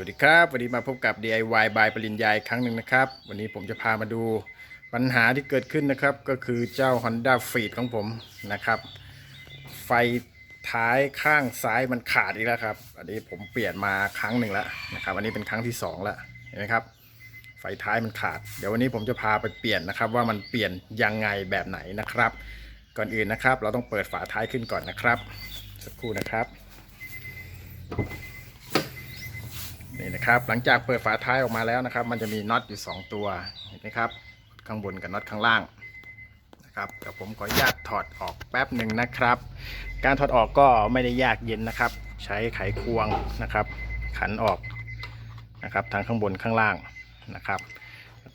สวัสดีครับ วันนี้มาพบกับ DIY by ปริญญาอีกครั้งหนึ่งนะครับ วันนี้ผมจะพามาดูปัญหาที่เกิดขึ้นนะครับ ก็คือเจ้า Honda f e e d ของผมนะครับ ไฟท้ายข้างซ้ายมันขาดอีกแล้วครับ อันนี้ผมเปลี่ยนมาครั้งหนึ่งแล้วนะครับ อันนี้เป็นครั้งที่สองแล้วเห็นไหมครับ ไฟท้ายมันขาด เดี๋ยววันนี้ผมจะพาไปเปลี่ยนนะครับ ว่ามันเปลี่ยนยังไงแบบไหนนะครับ ก่อนอื่นนะครับ เราต้องเปิดฝาท้ายขึ้นก่อนนะครับ สักครู่นะครับ นี่นะครับหลังจากเปิดฝาท้ายออกมาแล้วนะครับ มันจะมีน็อตอยู่ 2 ตัวเห็นไหมครับ ข้างบนกับน็อตข้างล่างนะครับเดี๋ยวผมขออนุญาตถอดออกแป๊บหนึ่งนะครับ การถอดออกก็ไม่ได้ยากเย็นนะครับ ใช้ไขควงนะครับ ขันออกนะครับทั้งข้างบนข้างล่างนะครับ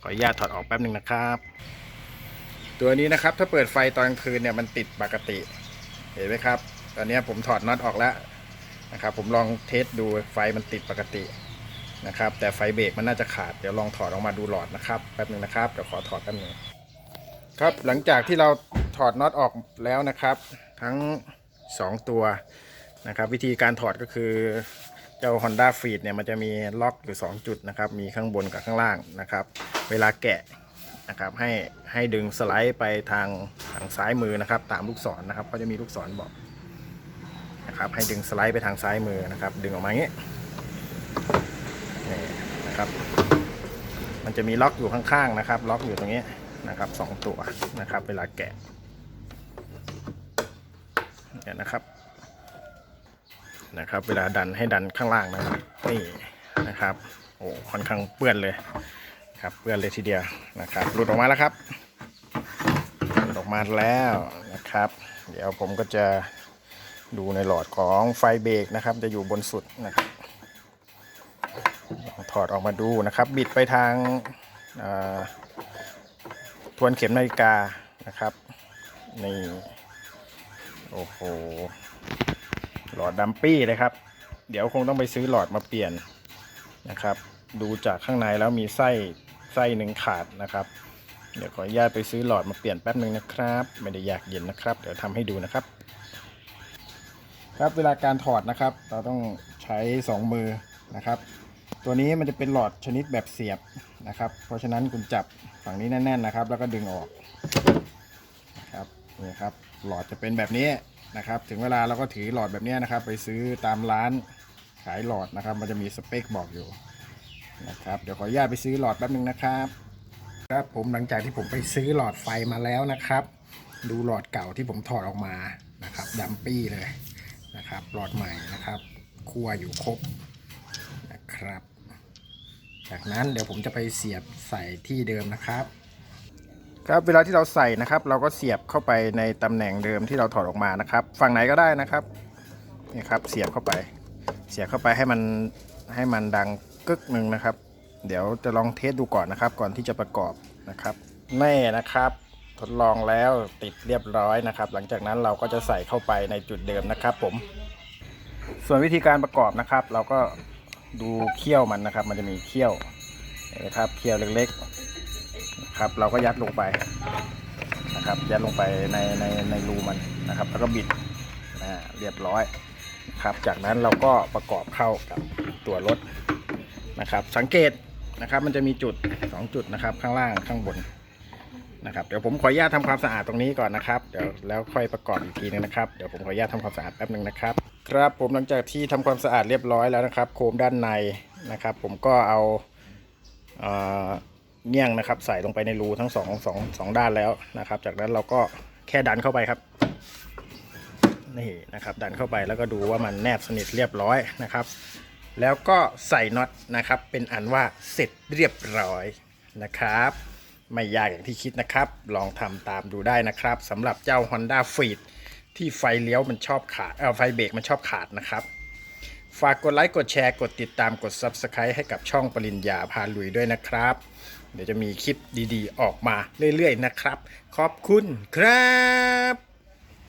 ขออนุญาตถอดออกแป๊บหนึ่งนะครับ ตัวนี้นะครับถ้าเปิดไฟตอนกลางคืนเนี่ยมันติดปกติ เห็นไหมครับ ตอนนี้ผมถอดน็อตออกแล้วนะครับ ผมลองเทสดูไฟมันติดปกติ นะครับ แต่ไฟเบรกมันน่าจะขาด เดี๋ยวลองถอดออกมาดูหลอดนะครับ แป๊บนึงนะครับ เดี๋ยวขอถอดแป๊บนึงครับ หลังจากที่เราถอดน็อตออกแล้วนะครับ ทั้ง 2 ตัวนะครับ วิธีการถอดก็คือเจ้า Honda f e e d เนี่ยมันจะมีล็อกอยู่ 2 จุดนะครับ มีข้างบนกับข้างล่างนะครับ เวลาแกะนะครับให้ให้ดึงสไลด์ไปทางทางซ้ายมือนะครับ ตามลูกศรนะครับก็จะมีลูกศรบอกนะครับให้ดึงสไลด์ไปทางซ้ายมือนะครับ ดึงออกมาอย่างนี้ นะครับ มันจะมีล็อกอยู่ข้างๆนะครับ ล็อกอยู่ตรงนี้นะครับสองตัวนะครับ เวลาแกะเนี่ยนะครับนะครับ เวลาดันให้ดันข้างล่างนะครับนี่นะครับโอ้ค่อนข้างเปื้อนเลยครับเปื้อนเลยทีเดียวนะครับหลุดออกมาแล้วครับหลุดออกมาแล้วนะครับ เดี๋ยวผมก็จะดูในหลอดของไฟเบรกนะครับ จะอยู่บนสุดนะครับ ถอดออกมาดูนะครับ บิดไปทางทวนเข็มนาฬิกานะครับนี่โอ้โหหลอดดัมปี้เลยครับ เดี๋ยวคงต้องไปซื้อหลอดมาเปลี่ยนนะครับ ดูจากข้างในแล้วมีไส้ไส้หนึ่งขาดนะครับ เดี๋ยวขออนุญาตไปซื้อหลอดมาเปลี่ยนแป๊บหนึ่งนะครับ ไม่ได้อยากเย็นนะครับ เดี๋ยวทำให้ดูนะครับ ครับเวลาการถอดนะครับ เราต้องใช้สองมือนะครับ ตัวนี้มันจะเป็นหลอดชนิดแบบเสียบนะครับ เพราะฉะนั้นคุณจับฝั่งนี้แน่นๆนะครับ แล้วก็ดึงออกนะครับนี่ครับหลอดจะเป็นแบบนี้นะครับ ถึงเวลาเราก็ถือหลอดแบบนี้นะครับ ไปซื้อตามร้านขายหลอดนะครับ มันจะมีสเปคบอกอยู่นะครับเดี๋ยวขออนุญาตไปซื้อหลอดแป๊บนึงนะครับครับผมหลังจากที่ผมไปซื้อหลอดไฟมาแล้วนะครับ ดูหลอดเก่าที่ผมถอดออกมานะครับดัมปี้เลยนะครับ หลอดใหม่นะครับคั่วอยู่ครบ นะครับ จากนั้นเดี๋ยวผมจะไปเสียบใส่ที่เดิมนะครับ ครับเวลาที่เราใส่นะครับ เราก็เสียบเข้าไปในตำแหน่งเดิมที่เราถอดออกมานะครับฝั่งไหนก็ได้นะครับนี่ครับเสียบเข้าไป เสียบเข้าไปให้มันให้มันดังกึกหนึ่งนะครับ เดี๋ยวจะลองเทสดูก่อนนะครับ ก่อนที่จะประกอบนะครับแน่นะครับทดลองแล้วติดเรียบร้อยนะครับ หลังจากนั้นเราก็จะใส่เข้าไปในจุดเดิมนะครับ ผม ส่วนวิธีการประกอบนะครับ เราก็ ดูเขี้ยวมันนะครับ มันจะมีเขี้ยวนไหมครับเขี้ยวเล็กๆครับ เราก็ยัดลงไปนะครับ ยัดลงไปในในในรูมันนะครับ แล้วก็บิดอ่าเรียบร้อยครับ จากนั้นเราก็ประกอบเข้ากับตัวรถนะครับ สังเกตนะครับ มันจะมีจุด 2 จุดนะครับ ข้างล่างข้างบน นะครับเดี๋ยวผมขออนุญาตทำความสะอาดตรงนี้ก่อนนะครับเดี๋ยวแล้วค่อยประกอบอีกทีนึงนะครับเดี๋ยวผมขออนุญาตทำความสะอาดแป๊บนึงนะครับ ครับผมหลังจากที่ทำความสะอาดเรียบร้อยแล้วนะครับ โคมด้านในนะครับ ผมก็เอาเอ่อเงี้ยงนะครับ ใส่ลงไปในรูทั้งสองสองสองด้านแล้วนะครับ จากนั้นเราก็แค่ดันเข้าไปครับนี่นะครับดันเข้าไปแล้วก็ดูว่ามันแนบสนิทเรียบร้อยนะครับ แล้วก็ใส่น็อตนะครับ เป็นอันว่าเสร็จเรียบร้อยนะครับ ไม่ยากอย่างที่คิดนะครับ ลองทำตามดูได้นะครับสำหรับเจ้า Honda f e e d ที่ไฟเลี้ยวมันชอบขาดเออไฟเบรกมันชอบขาดนะครับ ฝากกดไลค์กดแชร์กดติดตามกด Subscribe ให้กับช่องปริญญาพาลุยด้วยนะครับ เดี๋ยวจะมีคลิปดีๆ ออกมาเรื่อยๆนะครับ ขอบคุณครับ